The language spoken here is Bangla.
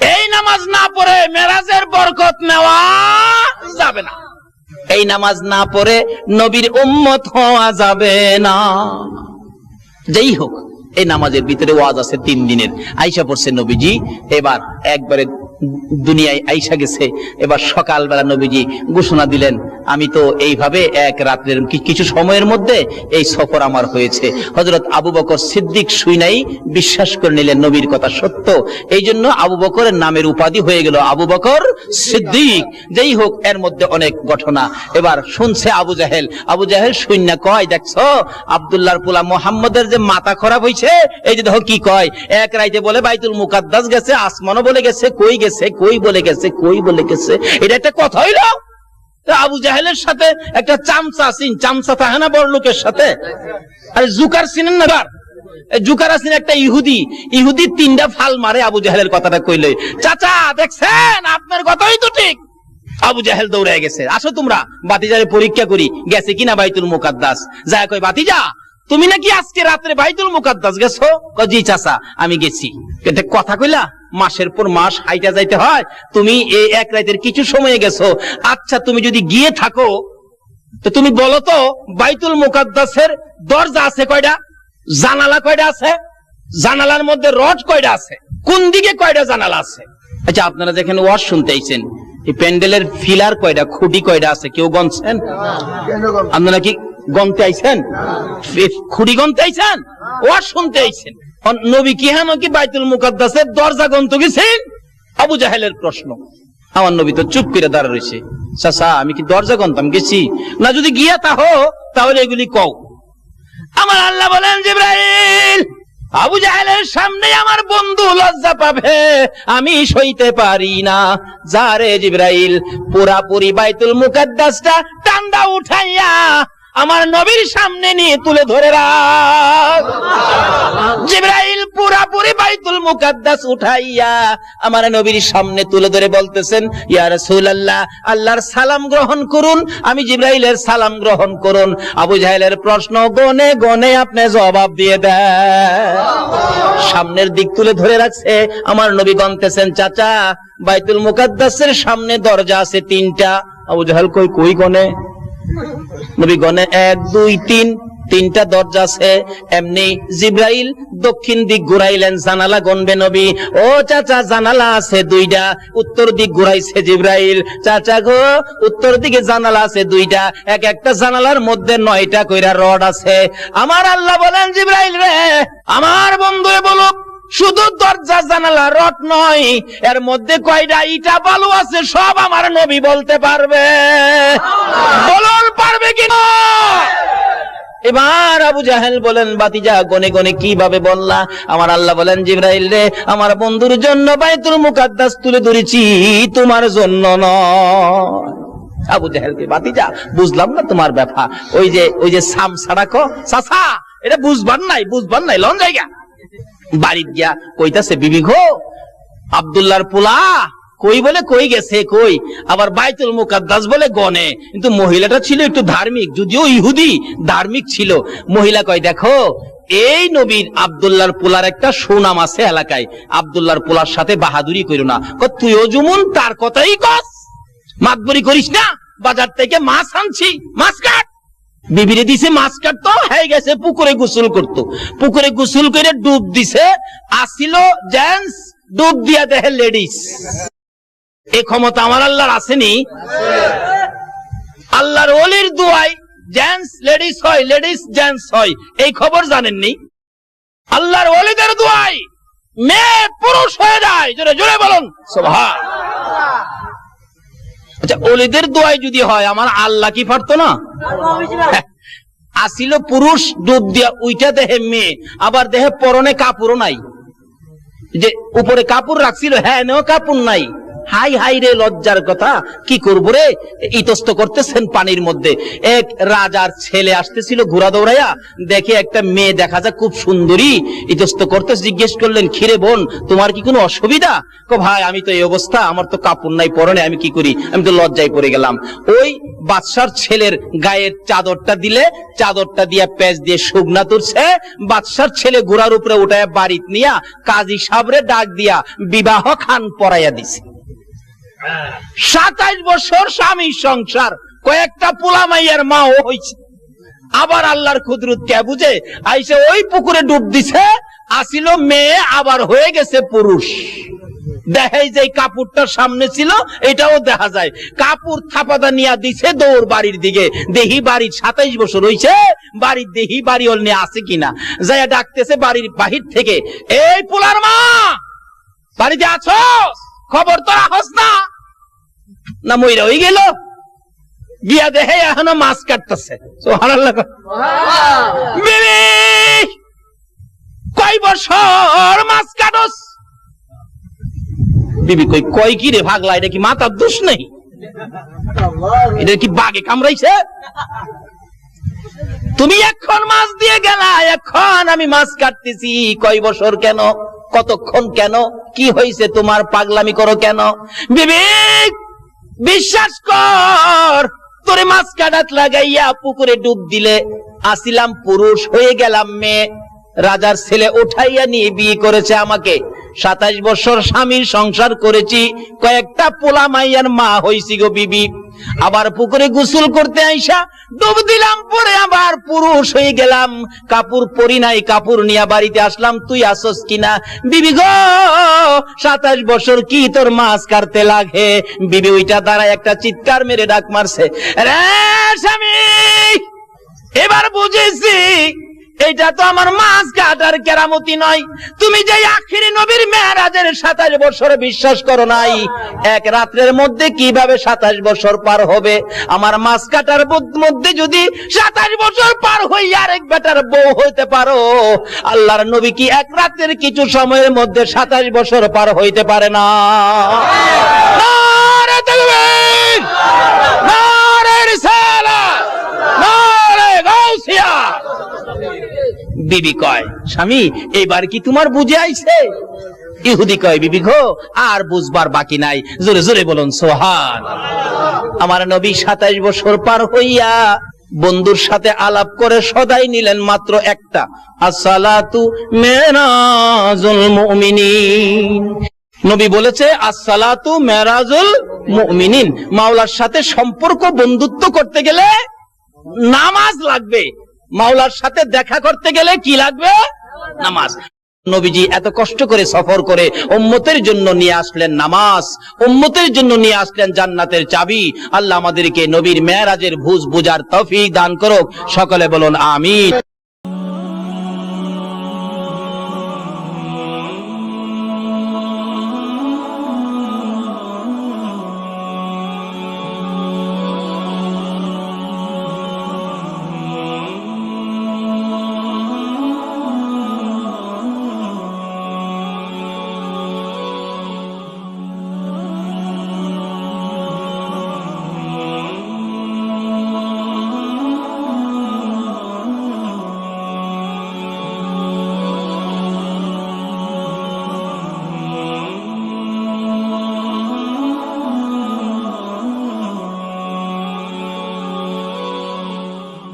এই নামাজ না পড়ে মেরাজের বরকত নেওয়া যাবে না। এই নামাজ না পড়ে নবীর উম্মত হওয়া যাবে না। যেই হোক, এই নামাজের ভিতরে ওয়াজ আছে তিন দিনের। আইসা পড়ছে নবীজি, এবার একবারে দুনিয়ায় আইসা গেছে। এবার সকালবেলা নবীজি ঘোষণা দিলেন, আমি তো এইভাবে এক রাত্রের কিছু সময়ের মধ্যে এই সফর আমার হয়েছে। হজরত আবু বকর সিদ্দিক শুইনাই বিশ্বাস করে নিলেন নবীর কথা সত্য। এই জন্য আবু বকরের নামের উপাধি হয়ে গেল আবু বকর সিদ্দিক। যেই হোক, এর মধ্যে অনেক ঘটনা। এবার শুনছে আবু জাহেল। আবু জাহেল শূন্য কয় দেখছ, আবদুল্লাহর পোলা মোহাম্মদের যে মাথা খারাপ হয়েছে এই যে দেখো কি কয়, এক রাইতে বলে বাইতুল মুকাদ্দাস গেছে, আসমানও বলে গেছে, কই গেছে, কই বলে গেছে, কই বলে গেছে, এটা একটা কথা হইল? আবু জাহেলের সাথে একটা চামচা সিন চামচা থাকে না বড় লোকের সাথে? আরে জুকার সিনেন না জুকার আছেন একটা ইহুদি ইহুদি তিনটা ফাল মারে আবু জাহেলের কথাটা কইলে। চাচা, দেখছেন? আপনার কথাই তো ঠিক। আবু জাহেল দৌড়ে গেছে। আসো তোমরা, বাতিজারে পরীক্ষা করি, গেছে কিনা বাইতুল মুকাদ্দাস? যায় কই বাতিজা তুমি নাকি আজকে রাত্রে বাইতুল মুকাদ্দাস গেছো? কয়, জি চাচা আমি গেছি। এটা কথা কইলা মাসের পর মাস হাইটা যাইতে হয় তুমি এই এক রাতের কিছু সময়ে গেছো। আচ্ছা তুমি যদি গিয়ে থাকো তো তুমি বলো তো বাইতুল মুকাদ্দাসের দরজা আছে কয়টা? জানালা কয়টা আছে? জানালার মধ্যে রড কয়টা আছে? কোন দিকে কয়টা জানালা আছে? আচ্ছা আপনারা যেখানে ওয়াজ শুনতেইছেন এই প্যান্ডেলের ফিলার কয়টা খুঁটি কয়টা আছে? কেউ গনছেন আপনারা কি গনতে আইছেন? খুঁটি গনতে আইছেন? ওয়াজ শুনতে আইছেন? নবী কি হ্যাঁ কি বাইতুল মুকাদ্দাসের দরজা গন্ত গেছেন? আবু জাহেলের প্রশ্ন। আমার নবী তো চুপ করে দাঁড়া রয়েছে। চাচা, আমি কি দরজা গন্তাম? গেছি। না, যদি গিয়া তাহো তাহলে এগুলি কও। আমার আল্লাহ বলেন, জিব্রাইল, আবু জাহেলের সামনে আমার বন্ধু লজ্জা পাবে। আমি সইতে পারি না। যারে জিব্রাইল, পুরাপুরি বাইতুল মুকাদ্দাসটা টান্ডা উঠাইয়া আমার নবীর সামনে নিয়ে তুলে ধরে রাখ। জিব্রাইল পুরাপুরি বাইতুল মুকাদ্দাস উঠাইয়া আমার নবীর সামনে তুলে ধরে বলতেছেন, ইয়া রাসূলুল্লাহ, আল্লাহর সালাম গ্রহণ করুন, আমি জিব্রাইলের সালাম গ্রহণ করুন। আবু জাহেলের প্রশ্ন গনে গনে আপনি জবাব দিয়ে দেন। সামনের দিক তুলে ধরে রাখছে, আমার নবী গনতেছেন চাচা, বাইতুল মুকাদ্দাসের সামনে দরজা আছে তিনটা। আবু জাহেল কই কই গনে? নবী গনে এক, দুই, তিন, তিনটা দরজা আছে। এমনি জিব্রাইল দক্ষিণ দিক ঘুরাইলেন, জানালা গনবে নবী। ও চাচা, জানালা আছে দুইটা, উত্তর দিক ঘুরাইছে জিব্রাইল। চাচা গো, উত্তর দিকে জানালা আছে দুইটা, এক একটা জানালার মধ্যে নয়টা কইরা রড আছে। আমার আল্লাহ বলেন, জিব্রাইল রে, আমার দরজা জানালা রড নয়, এর মধ্যে কয়টা ইটা বালু আছে সব আমার নবী বলতে পারবে। বলুন পারবে কিনা এবার আবু জাহেল বলেন, বাতিজা, গনে গনে কীভাবে বললা? আমার আল্লাহ বলেন, জিব্রাইল রে, আমার বন্ধুর জন্য বাইতুল মুকাদ্দাস তুলে ধরেছি, তোমার জন্য নয়। আবু জাহেলকে বাতিজা, বুঝলাম না তোমার ব্যাপার ওই যে ওই যে সাম সাড়াকো সাসা, এটা বুঝবার নাই বুঝবার নাই, লন জায়গা। বাড়ির গিয়া কইতাছে, বিবি গো, আব্দুল্লাহর পোলা কই বলে কই গেছে, কই? আবার বাইতুল মুকাদ্দাস বলে, গনে। কিন্তু মহিলাটা ছিল একটু ধার্মিক, যদিও ইহুদি ধার্মিক ছিল। মহিলা কয়, দেখো, এই নবীর আব্দুল্লাহর পোলার একটা সুনাম আছে এলাকায়। আব্দুল্লাহর পোলার সাথে বাহাদুরি করো না। তুইও যেমন তার কথাই কস। মাতবরি করিস না, বাজার থেকে মাছ আনছি, মাছ কাট। বিবিরে দিছে মাছ কাটতো, হয়ে গেছে, পুকুরে গোসল করতো। পুকুরে গোসল করে ডুব দিছে, আসিল জেন্টস, ডুব দিয়া দেহে লেডিস। এই ক্ষমতা আমার আল্লাহর আসেনি। আল্লাহর ওলির দুয়াই জেন্টস লেডিস হয়, লেডিস জেন্টস হয়। এই খবর জানেননি? আল্লাহর ওলিদের দুয়াই মেয়ে, পুরুষ হয়ে যায়। জোরে জোরে বলুন। সোভা আচ্ছা ওলিদের দোয়াই যদি হয়, আমার আল্লাহ কি পারতো না? আসিল পুরুষ, দুধ দিয়া উইটা দেহে মেয়ে, আবার দেহে পরনে কাপড়ও নাই। যে উপরে কাপড় রাখছিল হ্যাঁ এনেও কাপড় নাই। হাই হাই রে লজ্জার কথা, কি করব রে? ইতস্ত করতেছেন পানির মধ্যে। এক রাজার ছেলে আসতেছিল ঘোড়া দৌড়াইয়া, দেখে একটা মেয়ে দেখা যায় খুব সুন্দরী। ইতস্ত করতে জিজ্ঞেস করলেন খিরে বোন, তোমার কি কোনো অসুবিধা? কো, ভাই, আমি তো এই অবস্থা, আমার তো কাপড় নাই, পরনে, আমি কি করি? আমি তো লজ্জায় পড়ে গেলাম। ওই বাদশার ছেলের গায়ের চাদরটা দিলে, চাদরটা দিয়ে পেঁচ দিয়ে শুকনা তুলছে। বাদশার ছেলে ঘোড়ার উপরে উঠায় বাড়িত নিয়া কাজী সাবরে ডাক দিয়া বিবাহ খান পরাইয়া দিছে। সাতাইশ বছর স্বামী সংসার, কয়েকটা পোলা মাইয়ার মাও হয়েছে আবার আল্লাহর খুদরুত কে বুঝে? আইসে ওই পুকুরে ডুব দিছে, আসিল মেয়ে, আবার হয়ে গেছে পুরুষ। দেখাই যে কাপড়টা সামনে ছিল, এটাও দেখা যায়। কাপড় থাপাদা নিয়া দিছে দৌড় বাড়ির দিকে। দেহি বাড়ির সাতাইশ বছর হইছে, বাড়ির দেহি বাড়ি ওল নিয়ে আছে কিনা? যাইয়া ডাকতেছে বাড়ির বাহির থেকে, এই পোলার মা, বাড়িতে আছো খবর তো রাখস না? না মইরা হয়ে গেল। গিয়া দেখে এখনও মাছ কাটতেছে। কয় বছর মাছ কাটস? বিবি কই কয় কি রে ভাগলা এটা কি মাথার দোষ নেই? এটা কি বাগে কামড়াইছে? তুমি এখন মাছ দিয়ে গেলা এখন আমি মাছ কাটতেছি। কয় বছর কেন? কতক্ষণ কেন? কি হয়েছে তোমার পাগলামি করো কেন? বিবেক বিশ্বাস কর, তোরে মাছ কাটাত লাগাইয়া পুকুরে ডুব দিলে। আসিলাম পুরুষ হয়ে গেলাম মেয়ে। রাজার ছেলে উঠাইয়া নিয়ে বিয়ে করেছে আমাকে। সাতাশ বছর স্বামীর সংসার করেছি, কয়েকটা পোলা মাইয়ার মা হইছি গো বিবি। আবার পুকুরে গোসল করতে আইসা ডুব দিলাম, পরে আবার পুরুষ হয়ে গেলাম। কাপড় পরি নাই, কাপড় নিয়ে বাড়িতে আসলাম, তুই আসস কিনা? বিবি গো, সাতাশ বছর কি তোর মাছ কাটতে লাগে? বিবি ওইটা দ্বারা একটা চিৎকার মেরে ডাক মারছে, রে স্বামী, এবার বুঝেছি এটা তো আমার মাছ কাটার কেরামতি নয়। তুমি যে আখিরি নবীর মেয়ারাজের সাতাশ বছর বিশ্বাস করো নাই। এক রাত্রের মধ্যে কীভাবে সাতাশ বছর পার হবে? আমার মাছ কাটার মধ্যে যদি সাতাশ বছর পার হই আরেক বেটার বউ হইতে পারো, আল্লাহর নবী কি এক রাত্রের কিছু সময়ের মধ্যে সাতাশ বছর পার হইতে পারে না! বিবি কয়, স্বামী, এবার কি তোমার বুঝে আইছে? ইহুদি কয়, বিবি গো, আর বুঝবার বাকি নাই। জোরে জোরে বলুন, সোহান। আমার নবী সাতাইশ বছর পার হইয়া বন্ধুর সাথে আলাপ করে সদাই নিলেন মাত্র একটা। আসসালাতু মেরাজুল মুমিনিন। নবী বলেছে, আসসালাতু মেরাজুল মুমিনিন। মাওলার সাথে সম্পর্ক বন্ধুত্ব করতে গেলে নামাজ লাগবে। মাওলার সাথে দেখা করতে গেলে কি লাগবে? নামাজ। নবীজি এত কষ্ট করে সফর করে উম্মতের জন্য নিয়ে আসলেন নামাজ, উম্মতের জন্য নিয়ে আসলেন জান্নাতের চাবি। আল্লাহ আমাদেরকে নবীর মেয়ারাজের ভুজ বুজার তফিক দান করুক। সকলে বলুন, আমিন।